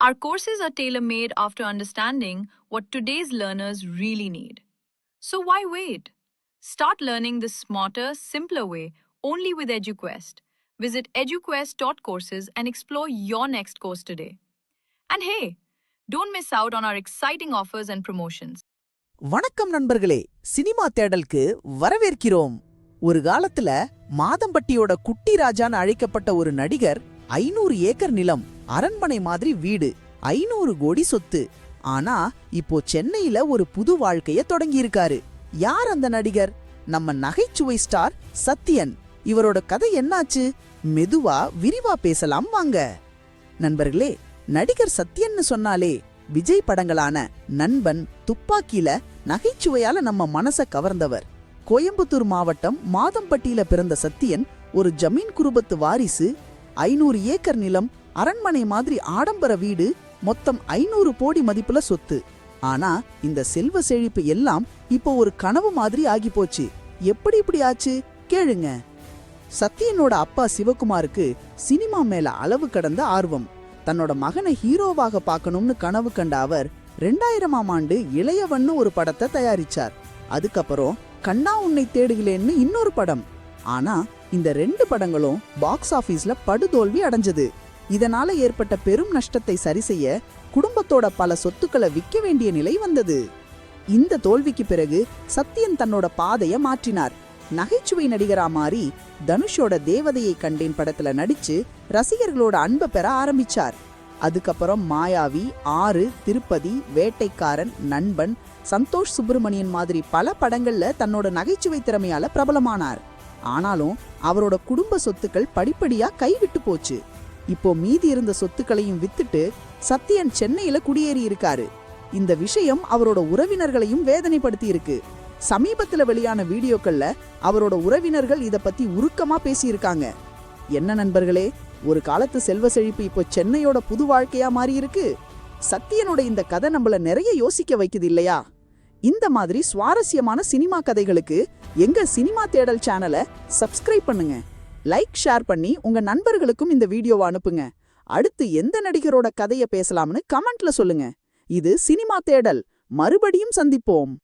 Our courses are tailor made after understanding what today's learners really need. So why wait? Start learning the smarter, simpler way only with EduQuest. Visit eduquest.courses and explore your next course today. And hey, don't miss out on our exciting offers and promotions. வணக்கம் நண்பர்களே cinema தேடலுக்கு வரவேற்கிறோம் ஒரு காலத்துல மாதம்பட்டியோட குட்டி ராஜான்னு அழைக்கப்பட்ட ஒரு நடிகர் ஐநூறு ஏக்கர் நிலம் அரண்மனை மாதிரி வீடு ஐநூறு கோடி சொத்து. ஆனா இப்போ சென்னையில ஒரு புது வாழ்க்கைய தொடங்கியிருக்காரு. யார் அந்த நடிகர்? நம்ம நகைச்சுவை ஸ்டார் சத்யன். இவரோட கதை என்னாச்சு? மெதுவா விரிவா பேசலாம் வாங்க. நண்பர்களே நடிகர் சத்யன்னு சொன்னாலே விஜய் படங்களான நண்பன் துப்பாக்கியில நகைச்சுவையால நம்ம மனச கவர்ந்தவர். கோயம்புத்தூர் மாவட்டம் மாதம்பட்டியில பிறந்த சத்தியன் ஒரு ஜமீன் குருபத்து வாரிசு ஐநூறு ஏக்கர் நிலம் அரண்மனை மாதிரி ஆடம்பர வீடு மொத்தம் ஐநூறு கோடி மதிப்புல சொத்து. ஆனா இந்த செல்வ செழிப்பு எல்லாம் இப்போ ஒரு கனவு மாதிரி ஆகி போச்சு. எப்படி இப்படி ஆச்சு? கேளுங்க. சத்யனோட அப்பா சிவகுமாருக்கு சினிமா மேல அளவு கடந்த ஆர்வம். தன்னோட மகனை ஹீரோவாக பார்க்கணும்னு கனவு கண்ட அவர் ரெண்டாயிரமாம் ஆண்டு இளையவன்னு ஒரு படத்தை தயாரிச்சார். அதுக்கப்புறம் கண்ணா உன்னை தேடுகிறேன்னு இன்னொரு படம். ஆனா இந்த ரெண்டு படங்களும் பாக்ஸ் ஆபீஸ்ல படுதோல்வி அடைஞ்சது. இதனால ஏற்பட்ட பெரும் நஷ்டத்தை சரி செய்ய குடும்பத்தோட பல சொத்துக்களை விற்க வேண்டிய நிலை வந்தது. இந்த தோல்விக்கு பிறகு சத்யன் தன்னோட பாதைய மாற்றினார். நகைச்சுவை நடிகரா மாறி தனுஷோட தேவதையை கண்டேன் படத்துல நடிச்சு ரசிகர்களோட அன்பை பெற ஆரம்பிச்சார். அதுக்கப்புறம் மாயாவி ஆறு திருப்பதி வேட்டைக்காரன் நண்பன் சந்தோஷ் சுப்பிரமணியன் மாதிரி பல படங்கள்ல தன்னோட நகைச்சுவை திறமையால பிரபலமானார். ஆனாலும் அவரோட குடும்ப சொத்துக்கள் படிப்படியா கைவிட்டு போச்சு. இப்போ மீதி இருந்த சொத்துக்களையும் வித்துட்டு சத்தியன் சென்னையில குடியேறி இருக்காரு. இந்த விஷயம் அவரோட உறவினர்களையும் வேதனைப்படுத்தி இருக்கு சமீபத்துல வெளியான வீடியோக்கள்ல அவரோட உறவினர்கள் இத பத்தி உருக்கமா பேசியிருக்காங்க. என்ன நண்பர்களே ஒரு காலத்து செல்வ செழிப்பு இப்போ சென்னையோட புது வாழ்க்கையா மாறி இருக்கு சத்தியனோட இந்த கதை நம்மள நிறைய யோசிக்க வைக்குது இல்லையா? இந்த மாதிரி சுவாரஸ்யமான சினிமா கதைகளுக்கு எங்க சினிமா தேடல் சேனலை சப்ஸ்கிரைப் பண்ணுங்க. லைக் ஷேர் பண்ணி உங்க நண்பர்களுக்கும் இந்த வீடியோவை அனுப்புங்க. அடுத்து எந்த நடிகரோட கதைய பேசலாம்னு கமெண்ட்ல சொல்லுங்க. இது சினிமா தேடல். மறுபடியும் சந்திப்போம்.